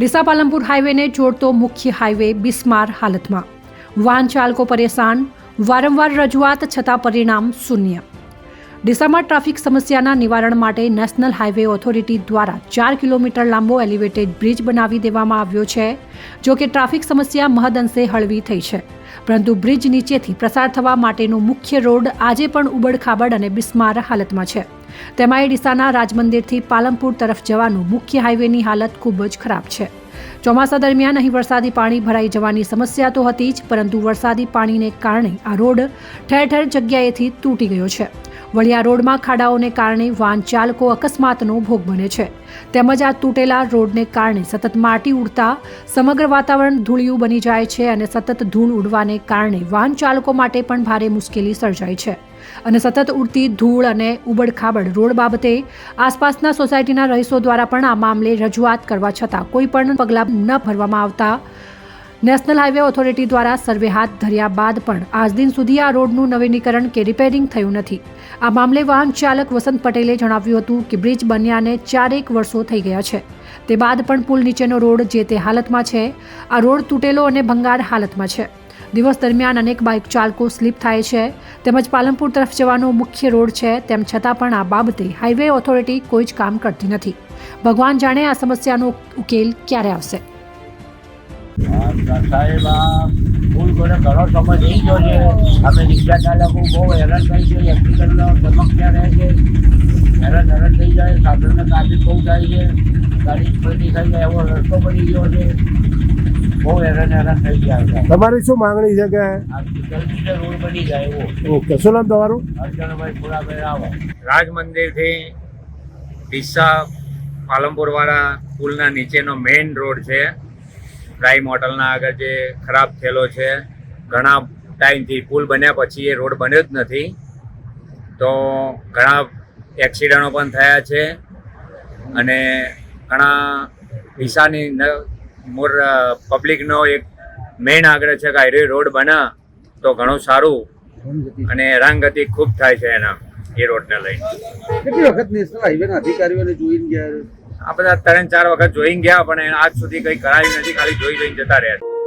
ડીસા પાલનપુર હાઈવેને જોડતો મુખ્ય હાઈવે બિસ્માર હાલતમાં. વાહન ચાલકો પરેશાન, વારંવાર રજૂઆત છતાં પરિણામ શૂન્ય. ડીસામાં ટ્રાફિક સમસ્યાના નિવારણ માટે નેશનલ હાઈવે ઓથોરિટી દ્વારા ચાર કિલોમીટર લાંબો એલિવેટેડ બ્રિજ બનાવી દેવામાં આવ્યો છે, જો કે ટ્રાફિક સમસ્યા મહદઅંશે હળવી થઈ છે. પરંતુ બ્રિજ નીચેથી પ્રસાર થવા માટેનો મુખ્ય રોડ આજે પણ ઉબડખાબડ અને બિસ્માર હાલતમાં છે. તેમાં ડીસાના રાજમંદિરથી પાલમપુર તરફ જવાનું મુખ્ય હાઈવેની હાલત ખૂબ જ ખરાબ છે. ચોમાસા દરમિયાન અહીં વરસાદી પાણી ભરાઈ જવાની સમસ્યા તો હતી જ, પરંતુ વરસાદી પાણીને કારણે આ રોડ ઠેર ઠેર જગ્યાએથી તૂટી ગયો છે. વળી આ રોડમાં ખાડાઓને કારણે વાહન ચાલકો અકસ્માતનો ભોગ બને છે. તેમજ આ તૂટેલા રોડને કારણે સતત માટી ઉડતા સમગ્ર વાતાવરણ ધૂળિયું બની જાય છે અને સતત ધૂળ ઉડવાને કારણે વાહન ચાલકો માટે પણ ભારે મુશ્કેલી સર્જાય છે. અને સતત ઉડતી ધૂળ અને ઉબડખાબડ રોડ બાબતે આસપાસના સોસાયટીના રહીશો દ્વારા પણ આ મામલે રજૂઆત કરવા છતાં કોઈ પણ પગલાં ન ભરવામાં આવતા નેશનલ હાઈવે ઓથોરિટી દ્વારા સર્વે હાથ ધર્યા બાદ પણ આજ દિન સુધી આ રોડનું નવીનીકરણ કે રિપેરિંગ થયું નથી. આ મામલે વાહન ચાલક વસંત પટેલે જણાવ્યું હતું કે બ્રિજ બન્યાને ચારેક વર્ષો થઈ ગયા છે. તે બાદ પણ પુલ નીચેનો રોડ જે તે હાલતમાં છે, આ રોડ તૂટેલો અને ભંગાર હાલતમાં છે. દિવસ દરમિયાન અનેક બાઇક ચાલકો સ્લીપ થાય છે, તેમજ પાલનપુર તરફ જવાનો મુખ્ય રોડ છે, તેમ છતાં પણ આ બાબતે હાઈવે ઓથોરિટી કોઈ જ કામ કરતી નથી. ભગવાન જાણે આ સમસ્યાનો ઉકેલ ક્યારે આવશે. સાહેબ આ પુલ જોડે ઘણો સમય થઈ ગયો છે. અમે રિક્ષા ચાલકો બહુ હેરાન થઈ છે એક્સિડન્ટનો સમસ્યા રહે છે? હેરાન હેરાન થઈ જાય. સાધનને ટ્રાફિક બહુ થાય છે. ગાડી પલટી થઈ જાય. એવો રસ્તો બની ગયો છે. બહુ હેરાન હેરાન થઈ ગયા છે. તમારી શું માંગણી છે કે જલ્દી રોડ બની જાય એવો. ઓકે શું નામ તમારું? અર્જનભાઈ પુરાભાઈ આવો રાજ મંદિરથી ડીસા પાલનપુરવાળા પુલના નીચેનો મેઇન રોડ છે. પ્રાઇમ હોટલના આગળ જે ખરાબ થયેલો છે, ઘણા ટાઈમથી પુલ બન્યા પછી એ રોડ બન્યો જ નથી. તો ઘણા એક્સિડન્ટો પણ થયા છે અને ઘણા વિસાની મોર પબ્લિકનો એક મેઇન આગ્રહ છે કે હાઈવે રોડ બના, તો ઘણું સારું અને હેરાનગતિ ખૂબ થાય છે એના, એ રોડને લઈને. કેટલી વખત હાઈવેના અધિકારીઓને જોઈને ગયા આ બધા ત્રણ ચાર વખત જોઈ ગયા, પણ આજ સુધી કંઈ કરાયું નથી, ખાલી જોઈ જોઈને જતા રહ્યા છે.